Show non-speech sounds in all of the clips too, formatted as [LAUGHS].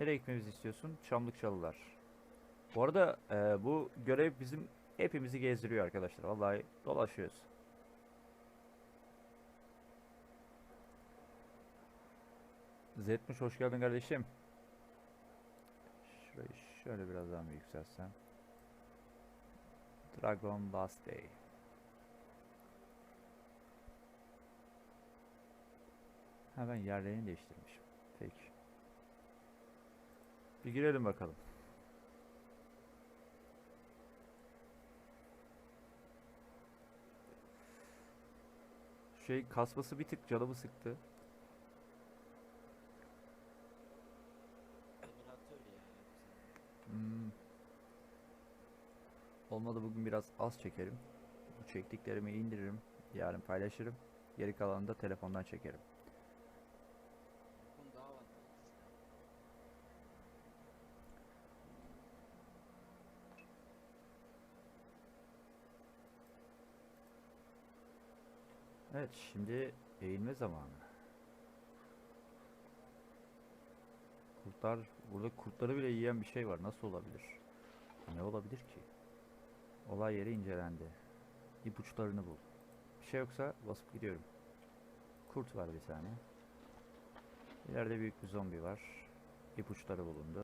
Nereye gitmemizi istiyorsun? Çamlıkçalılar. Bu arada e, bu görev bizim hepimizi gezdiriyor arkadaşlar. Vallahi dolaşıyoruz. Zetmiş hoş geldin kardeşim. Şurayı şöyle biraz daha mı yükseltsem? Dragon Last Day. Ha ben yerlerini değiştirmişim. Peki. Bir girelim bakalım. Şey kasması bir tık canımı sıktı. Hmm. Olmadı bugün biraz az çekerim. Bu çektiklerimi indiririm. Yarın paylaşırım. Geri kalanını da telefondan çekerim. Evet şimdi eğilme zamanı. Kurtlar, burada kurtları bile yiyen bir şey var. Nasıl olabilir? Ne olabilir ki? Olay yeri incelendi. İpuçlarını bul. Bir şey yoksa basıp gidiyorum. Kurt var bir tane. İleride büyük bir zombi var. İpuçları bulundu.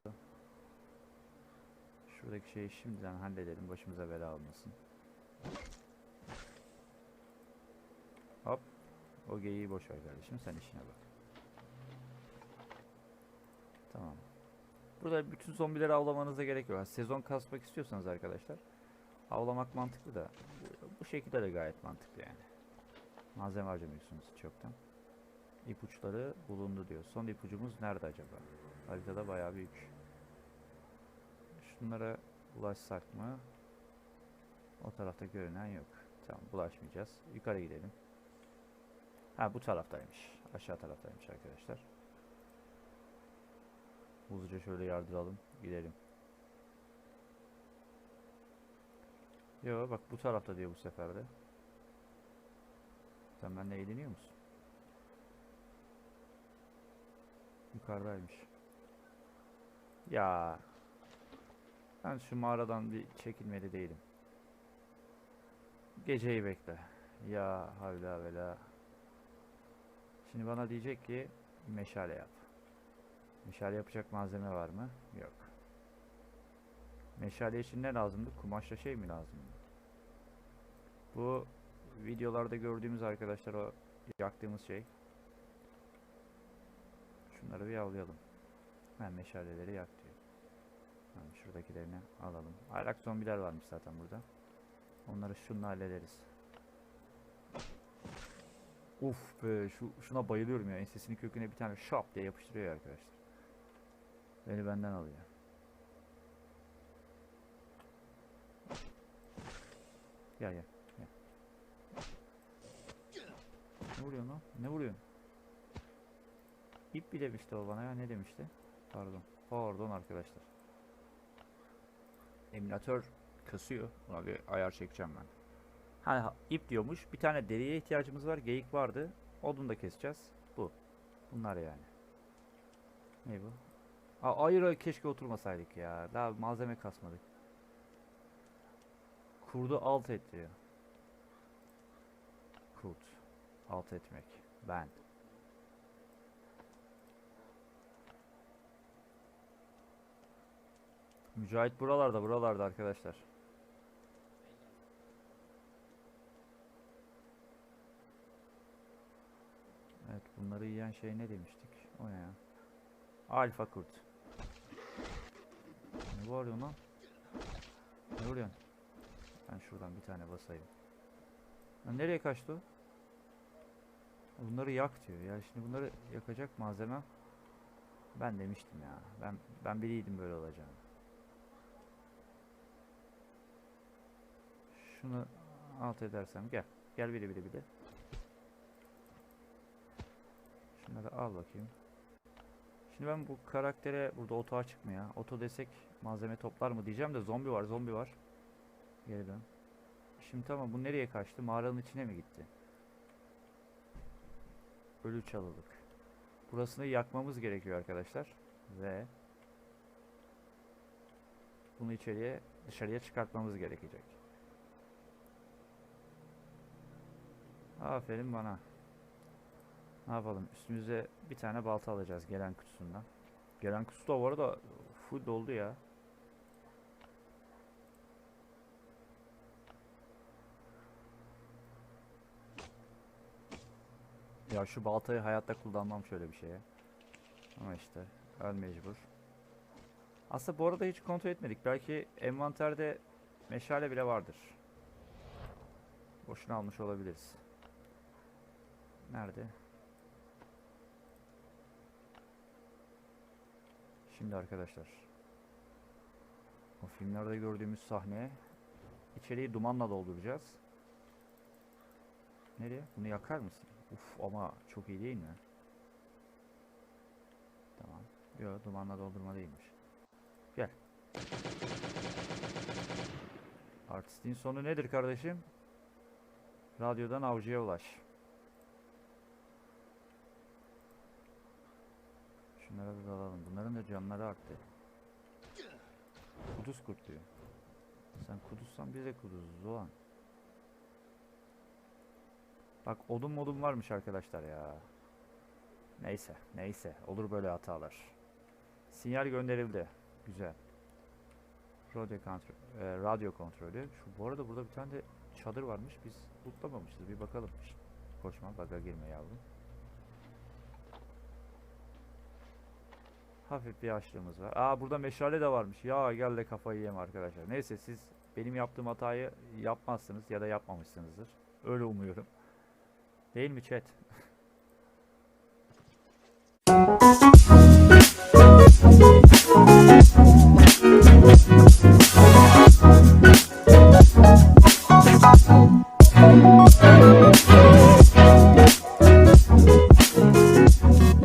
Şuradaki şeyi şimdiden halledelim. Başımıza bela olmasın. Hop. O geyiği boş ver kardeşim. Sen işine bak. Tamam. Burada bütün zombileri avlamanıza gerek yok. Sezon kasmak istiyorsanız arkadaşlar avlamak mantıklı da bu, bu şekilde de gayet mantıklı yani. Malzeme harcamıyorsunuz çoktan. İpuçları bulundu diyor. Son ipucumuz nerede acaba? Haritada bayağı büyük. Şunlara ulaşsak mı? O tarafta görünen yok. Tamam bulaşmayacağız. Yukarı gidelim. Ha bu taraftaymış. Aşağı taraftaymış arkadaşlar. Hızlıca şöyle yardıralım. Gidelim. Yo bak bu tarafta diyor bu sefer de. Sen benimle eğleniyor musun? Yukarıdaymış. Ya. Ben şu mağaradan bir çekilmeli değilim. Geceyi bekle. Ya havla vela. Şimdi bana diyecek ki meşale yap. Meşale yapacak malzeme var mı? Yok. Meşale için ne lazımdı? Kumaşla şey mi lazımdı? Bu videolarda gördüğümüz arkadaşlar o yaktığımız şey. Şunları bir avlayalım. Ben meşaleleri yak diyor. Tamam, şuradakilerini alalım. Aylak zombiler varmış zaten burada. Onları şununla hallederiz. Uf be şu, şuna bayılıyorum ya. Ensesinin köküne bir tane şap diye yapıştırıyor ya arkadaşlar. Beni benden alıyor. Gel gel. gel. Ne vuruyorsun lan? Ne vuruyorsun? İp bir demişti o bana ya. Ne demişti? Pardon. Pardon arkadaşlar. Emülatör kasıyor. Buna bir ayar çekeceğim ben. Ha, ha, ip diyormuş. Bir tane deriye ihtiyacımız var. Geyik vardı. Odunu da keseceğiz. Bu. Bunlar yani. Ne bu? Aa, hayır keşke oturmasaydık ya. Daha malzeme kasmadık. Kurdu alt et diyor. Kurt. Alt etmek. Ben. Mücahit buralarda buralarda arkadaşlar. Evet bunları yiyen şey ne demiştik? O ne ya? Alfa kurt. Ne bağırıyorsun lan? Ne vuruyorsun? Ben şuradan bir tane basayım. Lan nereye kaçtı o? Bunları yak diyor. Ya şimdi bunları yakacak malzeme ben demiştim ya. Ben ben biliydim böyle olacağını. Şunu alt edersem gel. Gel biri biri biri. Şunları al bakayım. Şimdi ben bu karaktere burada oto açık mı ya? Oto desek malzeme toplar mı diyeceğim de zombi var zombi var. Geri dön. Şimdi tamam bu nereye kaçtı? Mağaranın içine mi gitti? Ölü çalılık. Burasını yakmamız gerekiyor arkadaşlar. Ve bunu içeriye dışarıya çıkartmamız gerekecek. Aferin bana. Ne yapalım? Üstümüze bir tane balta alacağız gelen kutusundan. Gelen kutusu da bu arada full doldu ya. Ya şu baltayı hayatta kullanmam şöyle bir şeye. Ama işte öl mecbur. Aslında bu arada hiç kontrol etmedik. Belki envanterde meşale bile vardır. Boşuna almış olabiliriz. Nerede? Şimdi arkadaşlar. O filmlerde gördüğümüz sahne. İçeriği dumanla dolduracağız. Nereye? Bunu yakar mısın? Uf ama çok iyi değil mi? Tamam. Yok dumanla doldurma değilmiş. Gel. Artistin sonu nedir kardeşim? Radyodan avcıya ulaş. Şunlara bir dalalım. Bunların da canları arttı. Kuduz kurt diyor. Sen kuduzsan biz de kuduzuz ulan. Bak odun modun varmış arkadaşlar ya. Neyse, neyse. Olur böyle hatalar. Sinyal gönderildi. Güzel. Radyo kontrol, e, radyo kontrolü. Şu bu arada burada bir tane de çadır varmış. Biz tutlamamışız. Bir bakalım. Koşma, baga girme yavrum. Hafif bir açlığımız var. Aa burada meşale de varmış. Ya gel de kafayı yeme arkadaşlar. Neyse siz benim yaptığım hatayı yapmazsınız ya da yapmamışsınızdır. Öyle umuyorum. Değil mi chat? [LAUGHS]